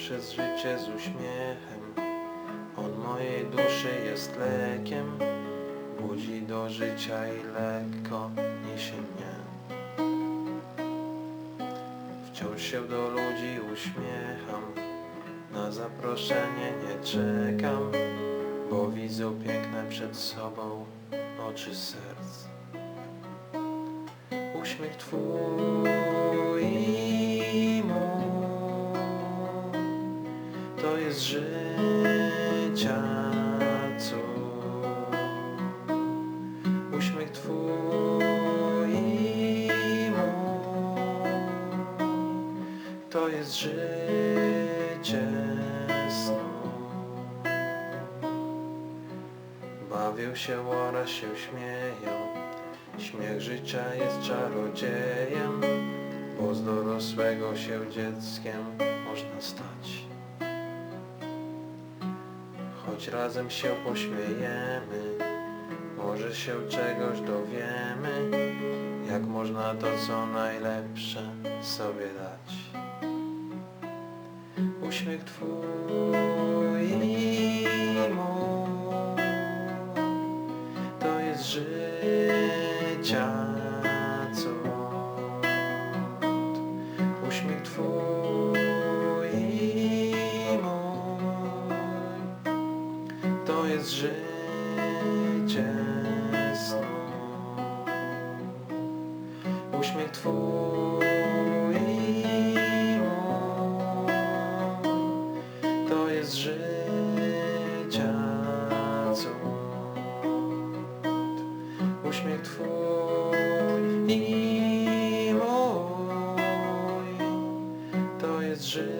przez życie z uśmiechem. On mojej duszy jest lekiem, budzi do życia i lekko niesie mnie. Wciąż się do ludzi uśmiecham, na zaproszenie nie czekam, bo widzę piękne przed sobą oczy serc. Uśmiech Twój życia cud. Uśmiech Twój mój to jest życie snu. Bawią się oraz się śmieją, śmiech życia jest czarodziejem, bo z dorosłego się dzieckiem można stać. Choć razem się pośmiejemy, może się czegoś dowiemy, jak można to co najlepsze sobie dać. Uśmiech Twój jest życie snu. Uśmiech Twój i mój to jest życia cud. Uśmiech Twój i mój to jest życie.